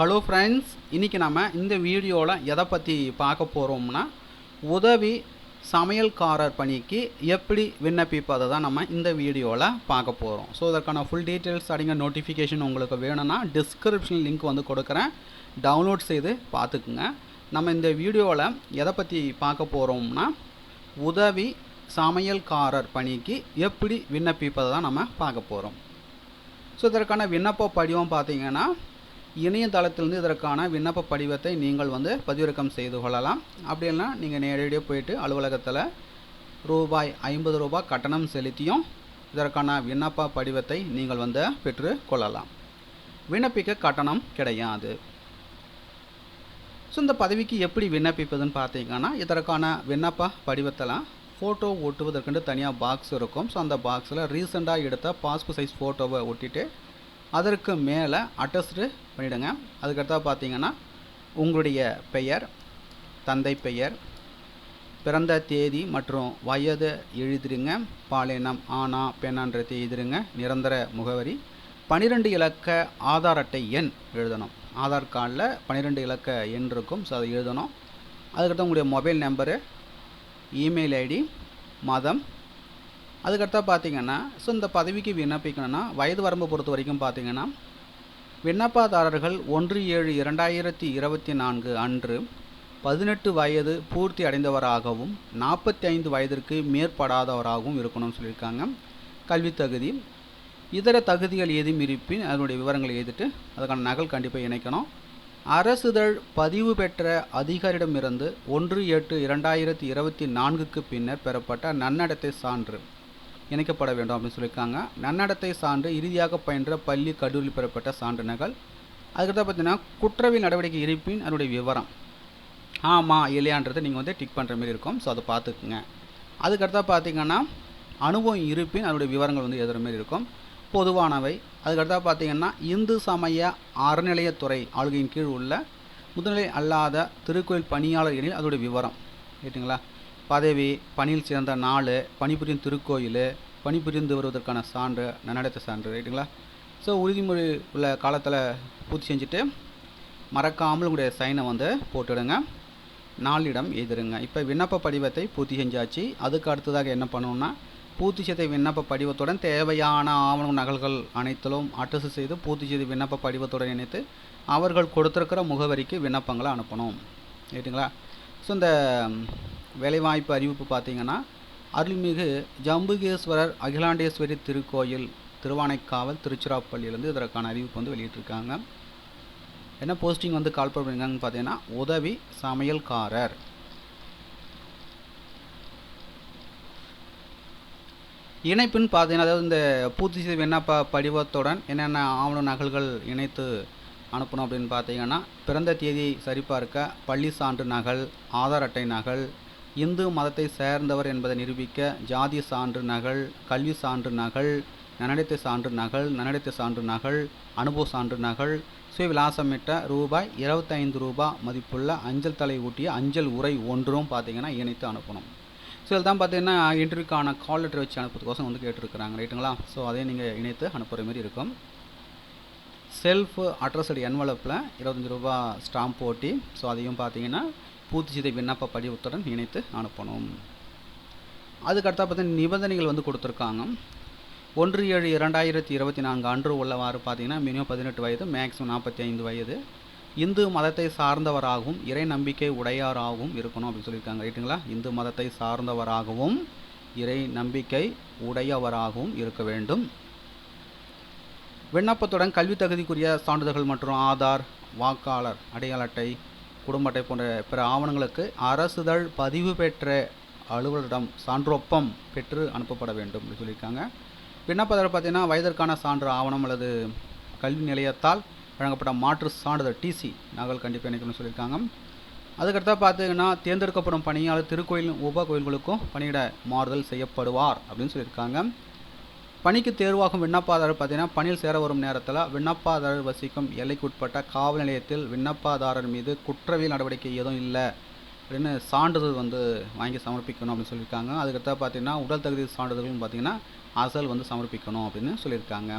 Hello friends இன்றைக்கி நம்ம இந்த வீடியோவில் எதை பற்றி பார்க்க போகிறோம்னா உதவி சமையல்காரர் பணிக்கு எப்படி விண்ணப்பிப்பதை தான் நம்ம இந்த வீடியோவில் பார்க்க போகிறோம் ஸோ இதற்கான ஃபுல் டீட்டெயில்ஸ் அடங்கிய நோட்டிஃபிகேஷன் உங்களுக்கு வேணும்னா டிஸ்கிரிப்ஷன் லிங்க் வந்து கொடுக்குறேன். டவுன்லோட் செய்து பார்த்துக்குங்க. நம்ம இந்த வீடியோவில் எதை பற்றி பார்க்க போகிறோம்னா உதவி சமையல்காரர் பணிக்கு எப்படி விண்ணப்பிப்பதை தான் நம்ம பார்க்க போகிறோம் ஸோ இதற்கான விண்ணப்ப படிவம் பார்த்தீங்கன்னா இணையதளத்திலிருந்து இதற்கான விண்ணப்ப படிவத்தை நீங்கள் வந்து பதிவிறக்கம் செய்து கொள்ளலாம். அப்படி இல்லைனா நீங்கள் நேரடியாக போயிட்டு அலுவலகத்தில் ரூபாய் ஐம்பது ரூபாய் கட்டணம் செலுத்தியும் இதற்கான விண்ணப்ப படிவத்தை நீங்கள் வந்து பெற்று கொள்ளலாம். விண்ணப்பிக்க கட்டணம் கிடையாது. ஸோ இந்த பதவிக்கு எப்படி விண்ணப்பிப்பதுன்னு பார்த்தீங்கன்னா இதற்கான விண்ணப்ப படிவத்தெல்லாம் ஃபோட்டோ ஒட்டுவதற்குண்டு தனியாக பாக்ஸ் இருக்கும். ஸோ அந்த பாக்ஸில் ரீசெண்டாக எடுத்த பாஸ்போர்ட் சைஸ் ஃபோட்டோவை ஒட்டிட்டு அதற்கு மேலே அட்டஸ்டு பண்ணிவிடுங்க அதுக்கடுத்தா பார்த்தீங்கன்னா உங்களுடைய பெயர் தந்தை பெயர் பிறந்த தேதி மற்றும் வயது எழுதிருங்க பாலினம் ஆனா பெண்ணான்றதை எழுதிருங்க நிரந்தர முகவரி. பன்னிரெண்டு இலக்க ஆதார் அட்டை எண் எழுதணும். ஆதார் கார்டில் பன்னிரெண்டு இலக்க எண் இருக்கும். ஸோ அதை எழுதணும். அதுக்கடுத்து உங்களுடைய மொபைல் நம்பரு இமெயில் ஐடி மதம் அதுக்கடுத்தா பார்த்தீங்கன்னா ஸோ இந்த பதவிக்கு விண்ணப்பிக்கணும்னா வயது வரம்பு பொறுத்த வரைக்கும் பார்த்தீங்கன்னா விண்ணப்பதாரர்கள் ஒன்று ஏழு இரண்டாயிரத்தி இருபத்தி நான்கு அன்று பதினெட்டு வயது பூர்த்தி அடைந்தவராகவும் நாற்பத்தி ஐந்து வயதிற்கு மேற்படாதவராகவும் இருக்கணும்னு சொல்லியிருக்காங்க. கல்வி தகுதி. இதர தகுதிகள் ஏதும் இருப்பின் அதனுடைய விவரங்களை எழுதிட்டு அதுக்கான நகல் கண்டிப்பாக இணைக்கணும். அரசுதழ் பதிவு பெற்ற அதிகாரிடமிருந்து ஒன்று எட்டு இரண்டாயிரத்தி இருபத்தி நான்குக்கு பின்னர் பெறப்பட்ட நன்னடத்தை சான்று. இணைக்கப்பட வேண்டும் அப்படின்னு சொல்லியிருக்காங்க. நன்னடத்தை சான்று இறுதியாக பயின்ற பள்ளி கல்லூரியில் பெறப்பட்ட சான்றினங்கள் அதுக்கடுத்து பார்த்தீங்கன்னா குற்றவியல் நடவடிக்கை இருப்பின் அதனுடைய விவரம். ஆமாம் இல்லையான்றதை நீங்கள் வந்து டிக் பண்ணுற மாதிரி இருக்கும். ஸோ அதை பார்த்துக்குங்க. அதுக்கடுத்தா பார்த்தீங்கன்னா அனுபவம் இருப்பின் அதனுடைய விவரங்கள் வந்து எழுதுகிற மாதிரி இருக்கும். பொதுவானவை. அதுக்கடுத்தா பார்த்தீங்கன்னா இந்து சமய அறநிலையத்துறை ஆளுகையின் கீழ் உள்ள முதுநிலை அல்லாத திருக்கோயில் பணியாளர் எனில் அதோடைய விவரம். ரைட்டுங்களா பதவி பணியில் சேர்ந்த நாள் பணிபுரியும் திருக்கோயில் பணிபுரிந்து வருவதற்கான சான்று நன்னடத்தை சான்று ரைட்டுங்களா? ஸோ உறுதிமொழி உள்ள காலத்தில் பூர்த்தி செஞ்சுட்டு மறக்காமல் உங்களுடைய சைனை வந்து போட்டுடுங்க. நாளிடம் எழுதிருங்க இப்போ விண்ணப்ப படிவத்தை பூர்த்தி செஞ்சாச்சு. அதுக்கு அடுத்ததாக என்ன பண்ணணும்னா பூர்த்தி செய்த விண்ணப்ப படிவத்துடன் தேவையான ஆவண நகல்கள் அனைத்திலும் அட்டஸ்ட் செய்து பூர்த்தி செய்த விண்ணப்ப படிவத்துடன் இணைத்து அவர்கள் கொடுத்துருக்கிற முகவரிக்கு விண்ணப்பங்களை அனுப்பணும். ரைட்டுங்களா? ஸோ இந்த வேலைவாய்ப்பு அறிவிப்பு பார்த்தீங்கன்னா அருள்மிகு ஜம்புகேஸ்வரர் அகிலாண்டேஸ்வரி திருக்கோயில் திருவானைக்காவல் திருச்சிராப்பள்ளியிலேருந்து இதற்கான அறிவிப்பு வந்து வெளியிட்டிருக்காங்க. என்ன போஸ்டிங் வந்து கால் பண்ணுறாங்கன்னு பார்த்தீங்கன்னா உதவி சமையல்காரர். இணைப்புன்னு பார்த்தீங்கன்னா அதாவது இந்த பூர்த்தி செய்த விண்ணப்ப படிவத்துடன் என்னென்ன ஆவண நகல்கள் இணைத்து அனுப்பணும் அப்படின்னு பார்த்தீங்கன்னா பிறந்த தேதியை சரிபார்க்க பள்ளி சான்று நகல் ஆதார் அட்டை நகல் இந்து மதத்தை சேர்ந்தவர் என்பதை நிரூபிக்க ஜாதி சான்று நகல் கல்வி சான்று நகல் நன்னடத்தை சான்று நகல் நன்னடத்தை சான்று நகல் அனுபவ சான்று நகல் சுயவிலாசமிட்ட ரூபாய் இருபத்தைந்து ரூபாய் மதிப்புள்ள அஞ்சல் தலை ஊட்டிய அஞ்சல் உரை ஒன்றும் பார்த்தீங்கன்னா இணைத்து அனுப்பணும். ஸோ இதெல்லாம் பார்த்தீங்கன்னா இன்டர்வியூக்கான கால் லெட்டர் வச்சு அனுப்புறதுக்கோசம் வந்து கேட்டிருக்கிறாங்க ரைட்டுங்களா? ஸோ அதையும் நீங்கள் இணைத்து அனுப்புகிற மாதிரி இருக்கும். செல்ஃப் அட்ரஸ்டு என்வலப்பில் இருபத்தஞ்சி ரூபா ஸ்டாம்ப் போட்டி. ஸோ அதையும் பார்த்தீங்கன்னா பூர்த்தி செய்த விண்ணப்ப படிவத்துடன் இணைத்து அனுப்பணும். அதுக்கடுத்தா பார்த்தீங்கன்னா நிபந்தனைகள் வந்து கொடுத்துருக்காங்க. ஒன்று ஏழு இரண்டாயிரத்தி இருபத்தி நான்கு அன்று உள்ளவாறு பார்த்தீங்கன்னா மினிமம் பதினெட்டு வயது மேக்ஸிமம் நாற்பத்தி ஐந்து வயது. இந்து மதத்தை சார்ந்தவராகவும் இறை நம்பிக்கை உடையாராகவும் இருக்கணும் அப்படின்னு சொல்லியிருக்காங்க. ரைட்டுங்களா? இந்து மதத்தை சார்ந்தவராகவும் இறை நம்பிக்கை உடையவராகவும் இருக்க வேண்டும். விண்ணப்பத்துடன் கல்வி தகுதிக்குரிய சான்றிதழ்கள் மற்றும் ஆதார் வாக்காளர் அடையாள அட்டை குடும்ப அட்டை போன்ற பிற ஆவணங்களுக்கு அரசுதழ் பதிவு பெற்ற அலுவலரிடம் சான்றொப்பம் பெற்று அனுப்பப்பட வேண்டும் அப்படின்னு சொல்லியிருக்காங்க. விண்ணப்பத்தில் பார்த்தீங்கன்னா வயதிற்கான சான்று ஆவணம் அல்லது கல்வி நிலையத்தால் வழங்கப்பட்ட மாற்று சான்றிதழ் டிசி நகல் கண்டிப்பாக இணைக்கணும்னு சொல்லியிருக்காங்க. அதுக்கடுத்தா பார்த்தீங்கன்னா தேர்ந்தெடுக்கப்படும் பணியாளர் திருக்கோயில் உப கோயில்களுக்கும் பணியிட மாறுதல் செய்யப்படுவார் அப்படின்னு சொல்லியிருக்காங்க. பணிக்கு தேர்வாகும் விண்ணப்பதாரர் பார்த்தீங்கன்னா பணியில் சேர வரும் நேரத்தில் விண்ணப்பதாரர் வசிக்கும் எல்லைக்குட்பட்ட காவல் நிலையத்தில் விண்ணப்பதாரர் மீது குற்றவியல் நடவடிக்கை எதுவும் இல்லை அப்படின்னு சான்றிதழ் வந்து வாங்கி சமர்ப்பிக்கணும் அப்படின்னு சொல்லியிருக்காங்க. அதுக்கடுத்த பார்த்தீங்கன்னா உடல் தகுதி சான்றிதழ்னு பார்த்தீங்கன்னா அசல் வந்து சமர்ப்பிக்கணும் அப்படின்னு சொல்லியிருக்காங்க.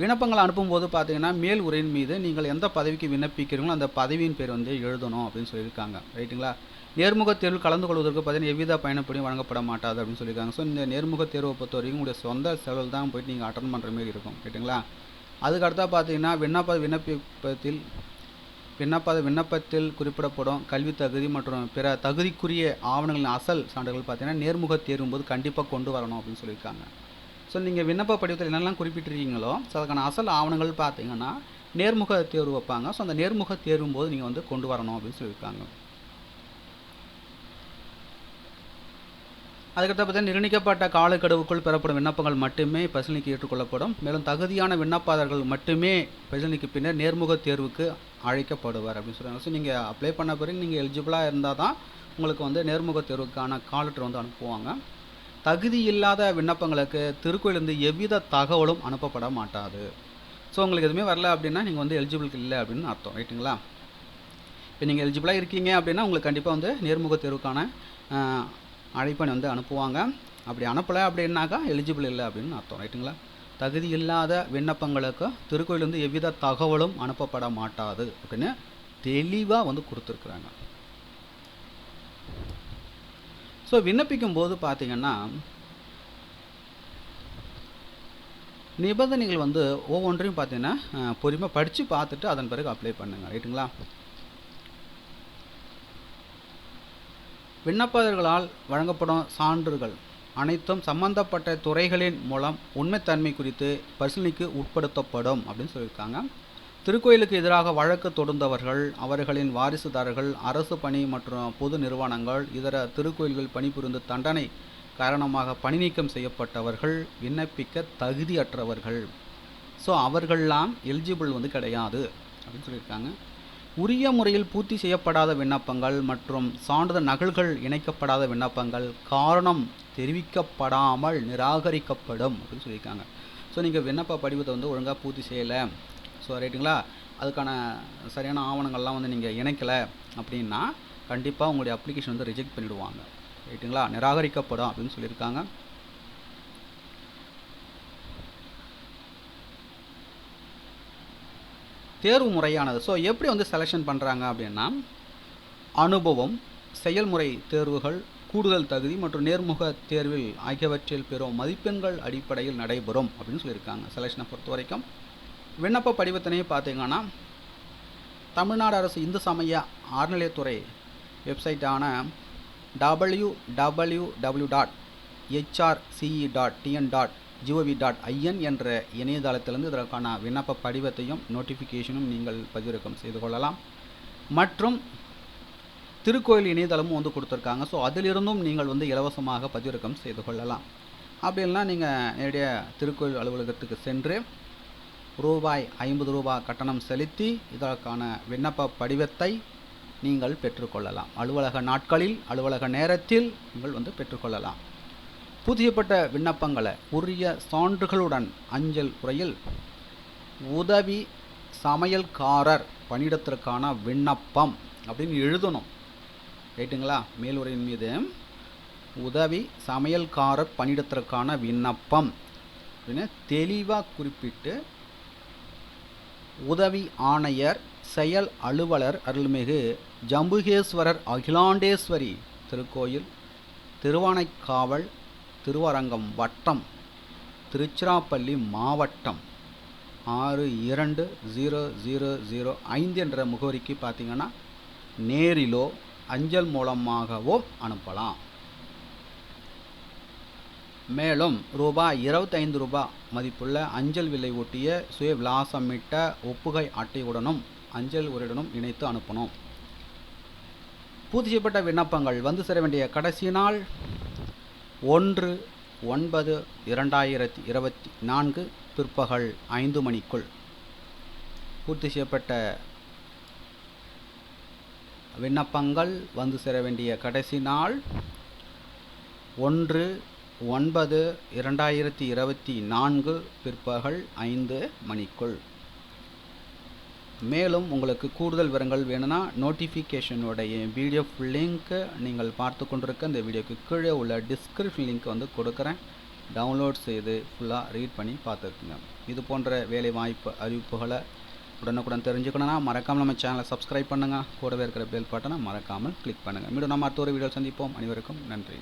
விண்ணப்பங்களை அனுப்பும்போது பார்த்தீங்கன்னா மேல் உரையின் மீது நீங்கள் எந்த பதவிக்கு விண்ணப்பிக்கிறீங்களோ அந்த பதவியின் பேர் வந்து எழுதணும் அப்படின்னு சொல்லியிருக்காங்க. ரைட்டுங்களா? நேர்முக தேர்வில் கலந்து கொள்வதற்கு பார்த்தீங்கன்னா எவ்வித பயணப்படியும் வழங்கப்பட மாட்டாது அப்படின்னு சொல்லியிருக்காங்க. ஸோ இந்த நேர்முக தேர்வை பொறுத்த வரைக்கும் உங்களுடைய சொந்த செலவில் தான் போயிட்டு நீங்கள் அட்டன் பண்ணுற மாதிரி இருக்கும். ரைட்டுங்களா அதுக்கடுத்தா பார்த்தீங்கன்னா விண்ணப்ப விண்ணப்பிப்பத்தில் விண்ணப்ப விண்ணப்பத்தில் குறிப்பிடப்படும் கல்வி தகுதி மற்றும் பிற தகுதிக்குரிய ஆவணங்களின் அசல் சான்றுகள் பார்த்தீங்கன்னா நேர்முக தேர்வும் போது கண்டிப்பாக கொண்டு வரணும் அப்படின்னு சொல்லியிருக்காங்க. ஸோ நீங்கள் விண்ணப்ப படிவத்தில் என்னெல்லாம் குறிப்பிட்டிருக்கீங்களோ ஸோ அதுக்கான அசல் ஆவணங்கள் பார்த்தீங்கன்னா நேர்முக தேர்வு வைப்பாங்க. ஸோ அந்த நேர்முக தேர்வும் போது நீங்கள் வந்து கொண்டு வரணும் அப்படின்னு சொல்லியிருக்காங்க. அதுக்கடுத்து பார்த்தீங்கன்னா நிர்ணயிக்கப்பட்ட காலக்கெடுவுக்குள் பெறப்படும் விண்ணப்பங்கள் மட்டுமே பரிசீலனைக்கு ஏற்றுக்கொள்ளப்படும். மேலும் தகுதியான விண்ணப்பதாரர்கள் மட்டுமே பரிசீலனைக்கு பின்னர் நேர்முக தேர்வுக்கு அழைக்கப்படுவார் அப்படின்னு சொல்கிறாங்க ஸோ நீங்கள் அப்ளை பண்ண பிறகு நீங்கள் எலிஜிபிளாக இருந்தால் தான் உங்களுக்கு வந்து நேர்முக தேர்வுக்கான காலட்டர் வந்து அனுப்புவாங்க. தகுதி இல்லாத விண்ணப்பங்களுக்கு திருக்கோயிலேருந்து எவ்வித தகவலும் அனுப்பப்பட மாட்டாது. ஸோ உங்களுக்கு எதுவுமே வரல அப்படின்னா நீங்கள் வந்து எலிஜிபிள் இல்லை அப்படின்னு அர்த்தம் ரைட்டுங்களா இப்போ நீங்கள் எலிஜிபிளாக இருக்கீங்க அப்படின்னா உங்களுக்கு கண்டிப்பாக வந்து நேர்முக தேர்வுக்கான அழைப்பணி வந்து அனுப்புவாங்க. அப்படி அனுப்பலை அப்படின்னாக்கா எலிஜிபிள் இல்லை அப்படின்னு அர்த்தம் ரைட்டுங்களா தகுதி இல்லாத விண்ணப்பங்களுக்கு திருக்கோயிலேருந்து எவ்வித தகவலும் அனுப்பப்பட மாட்டாது அப்படின்னு தெளிவாக வந்து கொடுத்துருக்குறாங்க. ஸோ விண்ணப்பிக்கும் போது பார்த்தீங்கன்னா நிபந்தனைகள் வந்து ஒவ்வொன்றையும் பார்த்தீங்கன்னா அஹ், பொறுமை படித்து பார்த்துட்டு அதன் பிறகு அப்ளை பண்ணுங்க. ரைட்டுங்களா விண்ணப்பதாரர்களால் வழங்கப்படும் சான்றுகள் அனைத்தும் சம்பந்தப்பட்ட துறைகளின் மூலம் உண்மைத்தன்மை குறித்து பரிசீலனைக்கு உட்படுத்தப்படும் அப்படின்னு சொல்லியிருக்காங்க. திருக்கோயிலுக்கு எதிராக வழக்கு தொடுந்தவர்கள் அவர்களின் வாரிசுதாரர்கள் அரசு பணி மற்றும் பொது நிறுவனங்கள் இதர திருக்கோயில்கள் பணிபுரிந்து தண்டனை காரணமாக பணி நீக்கம் செய்யப்பட்டவர்கள் விண்ணப்பிக்க தகுதியற்றவர்கள். ஸோ அவர்கள்லாம் எலிஜிபிள் வந்து கிடையாது அப்படின்னு சொல்லியிருக்காங்க. உரிய முறையில் பூர்த்தி செய்யப்படாத விண்ணப்பங்கள் மற்றும் சான்றிதழ் நகல்கள் இணைக்கப்படாத விண்ணப்பங்கள் காரணம் தெரிவிக்கப்படாமல் நிராகரிக்கப்படும் அப்படின்னு சொல்லியிருக்காங்க. ஸோ நீங்கள் விண்ணப்ப படிவத்தை வந்து ஒழுங்காக பூர்த்தி செய்யலை. ஸோ ரைட்டுங்களா அதுக்கான சரியான ஆவணங்கள்லாம் வந்து நீங்கள் இணைக்கலை அப்படின்னா கண்டிப்பாக உங்களுடைய அப்ளிகேஷன் வந்து ரிஜெக்ட் பண்ணிவிடுவாங்க ரைட்டுங்களா நிராகரிக்கப்படும் அப்படின்னு சொல்லியிருக்காங்க. தேர்வு முறையானது. ஸோ எப்படி வந்து செலெக்ஷன் பண்ணுறாங்க அப்படின்னா அனுபவம் செயல்முறை தேர்வுகள் கூடுதல் தகுதி மற்றும் நேர்முக தேர்வில் ஆகியவற்றில் பெறும் மதிப்பெண்கள் அடிப்படையில் நடைபெறும் அப்படின்னு சொல்லியிருக்காங்க. செலெக்ஷனை பொறுத்த வரைக்கும் விண்ணப்ப படிவத்தினையே பார்த்தீங்கன்னா தமிழ்நாடு அரசு இந்து சமய அறநிலையத்துறை வெப்சைட்டான W W W dot HRCE dot TN dot GOV dot IN என்ற இணையதளத்திலிருந்து இதற்கான விண்ணப்ப படிவத்தையும் நோட்டிஃபிகேஷனும் நீங்கள் பதிவிறக்கம் செய்து கொள்ளலாம். மற்றும் திருக்கோயில் இணையதளமும் வந்து கொடுத்துருக்காங்க. ஸோ அதிலிருந்தும் நீங்கள் வந்து இலவசமாக பதிவிறக்கம் செய்து கொள்ளலாம். அப்படி இல்லைனா நீங்கள் நேரடியாக திருக்கோயில் அலுவலகத்துக்கு சென்று ரூபாய் ஐம்பது ரூபாய் கட்டணம் செலுத்தி இதற்கான விண்ணப்ப படிவத்தை நீங்கள் பெற்றுக்கொள்ளலாம். அலுவலக நாட்களில் அலுவலக நேரத்தில் நீங்கள் வந்து பெற்றுக்கொள்ளலாம். புதியப்பட்ட விண்ணப்பங்களை உரிய சான்றுகளுடன் அஞ்சல் உரையில் உதவி சமையல்காரர் பணியிடத்திற்கான விண்ணப்பம் அப்படின்னு எழுதணும். ரைட்டுங்களா மேலுரையின் மீது. உதவி சமையல்காரர் பணியிடத்திற்கான விண்ணப்பம். அப்படின்னு தெளிவாக குறிப்பிட்டு உதவி ஆணையர் செயல் அலுவலர் அருள்மிகு ஜம்புகேஸ்வரர் அகிலாண்டேஸ்வரி திருக்கோயில் திருவானைக்காவல் திருவரங்கம் வட்டம் திருச்சிராப்பள்ளி மாவட்டம். ஆறு இரண்டு ஜீரோ ஜீரோ ஜீரோ ஐந்து என்ற முகவரிக்கு பார்த்தீங்கன்னா நேரிலோ அஞ்சல் மூலமாகவோ அனுப்பலாம். மேலும் ரூபாய் இருபத்தைந்து ரூபாய் மதிப்புள்ள அஞ்சல் விலை ஒட்டிய சுய விலாசமிட்ட ஒப்புகை அட்டையுடனும் அஞ்சல் உரையுடனும் இணைத்து அனுப்பணும் பூர்த்தி செய்யப்பட்ட விண்ணப்பங்கள் வந்து சேர வேண்டிய கடைசி நாள் ஒன்று ஒன்பது இரண்டாயிரத்தி இருபத்தி நான்கு பிற்பகல் ஐந்து மணிக்குள். பூர்த்தி செய்யப்பட்ட விண்ணப்பங்கள் வந்து சேர வேண்டிய கடைசி நாள் ஒன்று ஒன்பது இரண்டாயிரத்தி இருபத்தி நான்கு பிற்பகல் ஐந்து மணிக்குள். மேலும் உங்களுக்கு கூடுதல் விவரங்கள் வேணும்னா நோட்டிஃபிகேஷனுடைய பிடிஎஃப் லிங்க்கு நீங்கள் பார்த்து கொண்டிருக்க இந்த வீடியோக்கு கீழே உள்ள டிஸ்கிரிப்ஷன் லிங்க் வந்து கொடுக்குறேன். டவுன்லோட் செய்து ஃபுல்லாக ரீட் பண்ணி பார்த்துக்குங்க. இது போன்ற வேலை வாய்ப்பு அறிவிப்புகளை உடனுக்குடன் தெரிஞ்சுக்கணும்னா மறக்காமல் நம்ம சேனலை சப்ஸ்கிரைப் பண்ணுங்கள் கூடவே இருக்கிற பெல் பட்டனை மறக்காமல் கிளிக் பண்ணுங்கள் மீண்டும் நம்ம அடுத்த ஒரு வீடியோ சந்திப்போம். அனைவருக்கும் நன்றி.